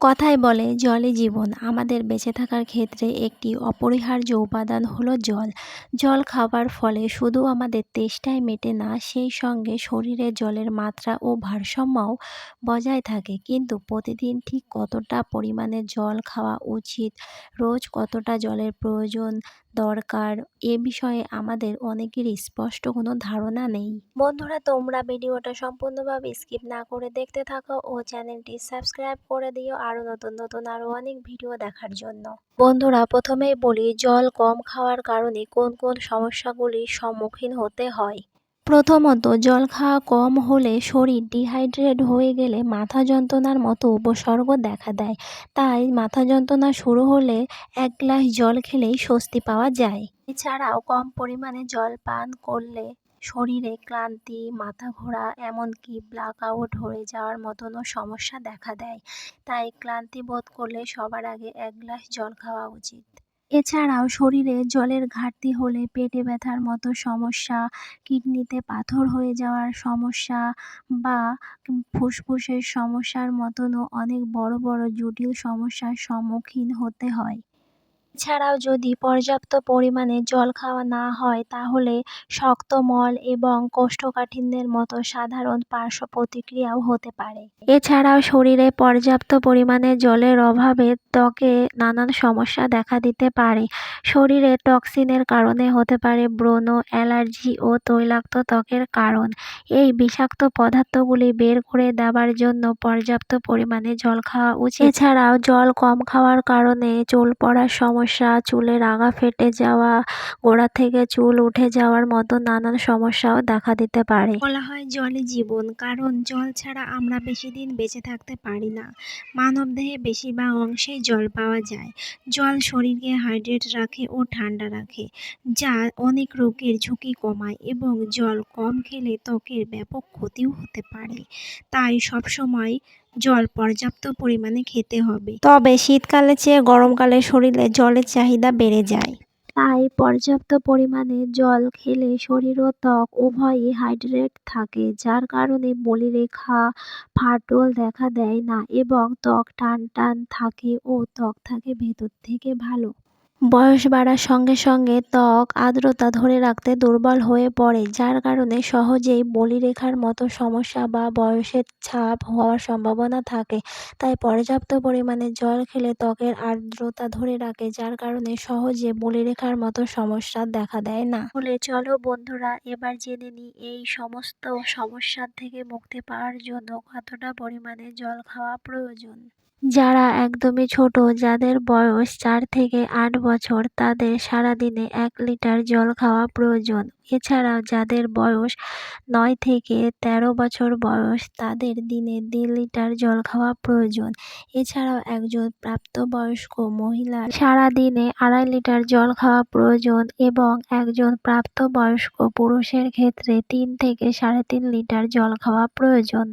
কথায় বলে, জলে জীবন। আমাদের বেঁচে থাকার ক্ষেত্রে একটি অপরিহার্য উপাদান হলো জল। জল খাবার ফলে শুধু আমাদের তেষ্টাই মেটে না, সেই সঙ্গে শরীরে জলের মাত্রা ও ভারসাম্যও বজায় থাকে। কিন্তু প্রতিদিন ঠিক কতটা পরিমাণে জল খাওয়া উচিত, রোজ কতটা জলের প্রয়োজন দরকার। এ বিষয়ে আমাদের অনেকের স্পষ্ট কোনো ধারণা নেই। বন্ধুরা, তোমরা ভিডিওটা সম্পূর্ণভাবে স্কিপ না করে দেখতে থাকো ও চ্যানেলটি সাবস্ক্রাইব করে দিও আরও নতুন নতুন আরও অনেক ভিডিও দেখার জন্য। বন্ধুরা, প্রথমেই বলি, জল কম খাওয়ার কারণে কোন কোন সমস্যাগুলির সম্মুখীন হতে হয়? প্রথমত, জল খাওয়া কম হলে শরীর ডিহাইড্রেট হয়ে গেলে মাথা যন্ত্রণার মতো উপসর্গ দেখা দেয়। তাই মাথা যন্ত্রণা শুরু হলে এক গ্লাস জল খেলেই স্বস্তি পাওয়া যায়। এছাড়াও কম পরিমাণে জল পান করলে শরীরে ক্লান্তি, মাথা ঘোরা, এমনকি ব্ল্যাক আউট হয়ে যাওয়ার মতনও সমস্যা দেখা দেয়। তাই ক্লান্তি বোধ করলে সবার আগে এক গ্লাস জল খাওয়া উচিত। এছাড়াও শরীরে জলের ঘাটতি হলে পেটে ব্যথার মতো সমস্যা, কিডনিতে পাথর হয়ে যাওয়ার সমস্যা বা ফুসফুসের সমস্যার মতনও অনেক বড় বড় জটিল সমস্যার সম্মুখীন হতে হয়। এছাড়াও যদি পর্যাপ্ত পরিমাণে জল খাওয়া না হয়, তাহলে শক্ত মল এবং কোষ্ঠকাঠিন্যের মতো সাধারণ পার্শ্ব প্রতিক্রিয়াও হতে পারে। এছাড়াও শরীরে পর্যাপ্ত পরিমাণে জলের অভাবে ত্বকে নানান সমস্যা দেখা দিতে পারে। শরীরে টক্সিনের কারণে হতে পারে ব্রণ, অ্যালার্জি ও তৈলাক্ত ত্বকের কারণ। এই বিষাক্ত পদার্থগুলি বের করে দেওয়ার জন্য পর্যাপ্ত পরিমাণে জল খাওয়া উচিত। এছাড়াও জল কম খাওয়ার কারণে চুল পড়ার সমস্যা চুলের আগা ফেটে যাওয়া, গোড়া থেকে চুল উঠে যাওয়ার মতো নানান সমস্যাও দেখা দিতে পারে। বলা হয় জলই জীবন, কারণ জল ছাড়া আমরা বেশি দিন বেঁচে থাকতে পারি না। মানবদেহে বেশিরভাগ অংশেই জল পাওয়া যায়। জল শরীরকে হাইড্রেট রাখে ও ঠান্ডা রাখে, যা অনেক রোগের ঝুঁকি কমায় এবং জল কম খেলে ত্বকের ব্যাপক ক্ষতিও হতে পারে। তাই সবসময় জল পর্যাপ্ত পরিমাণে খেতে হবে। তবে শীতকালে চেয়ে গরমকালে শরীরে জলের চাহিদা বেড়ে যায়। তাই পর্যাপ্ত পরিমাণে জল খেলে শরীর ও ত্বক উভয়ই হাইড্রেট থাকে, যার কারণে বলিরেখা ফাটল দেখা দেয় না এবং ত্বক টান টান থাকে ও ত্বক থাকে ভেতর থেকে ভালো। বয়স বাড়ার সঙ্গে সঙ্গে ত্বক আর্দ্রতা ধরে রাখতে দুর্বল হয়ে পড়ে, যার কারণে সহজেই বলিরেখার মতো সমস্যা বা বয়সের ছাপ হওয়ার সম্ভাবনা থাকে। তাই পর্যাপ্ত পরিমাণে জল খেলে ত্বকের আর্দ্রতা ধরে রাখে, যার কারণে সহজে বলিরেখার মতো সমস্যা দেখা দেয় না। বলে চলো বন্ধুরা, এবার জেনে নিই এই সমস্ত সমস্যার থেকে মুক্তি পাওয়ার জন্য কতটা পরিমাণে জল খাওয়া প্রয়োজন। যারা একদমই ছোট, যাদের বয়স চার থেকে আট বছর, তাদের সারাদিনে এক লিটার জল খাওয়া প্রয়োজন। এছাড়াও যাদের বয়স নয় থেকে ১৩ বছর বয়স, তাদের দিনে দেড় লিটার জল খাওয়া প্রয়োজন। এছাড়াও একজন প্রাপ্তবয়স্ক মহিলার সারাদিনে আড়াই লিটার জল খাওয়া প্রয়োজন এবং একজন প্রাপ্তবয়স্ক পুরুষের ক্ষেত্রে তিন থেকে সাড়ে তিন লিটার জল খাওয়া প্রয়োজন।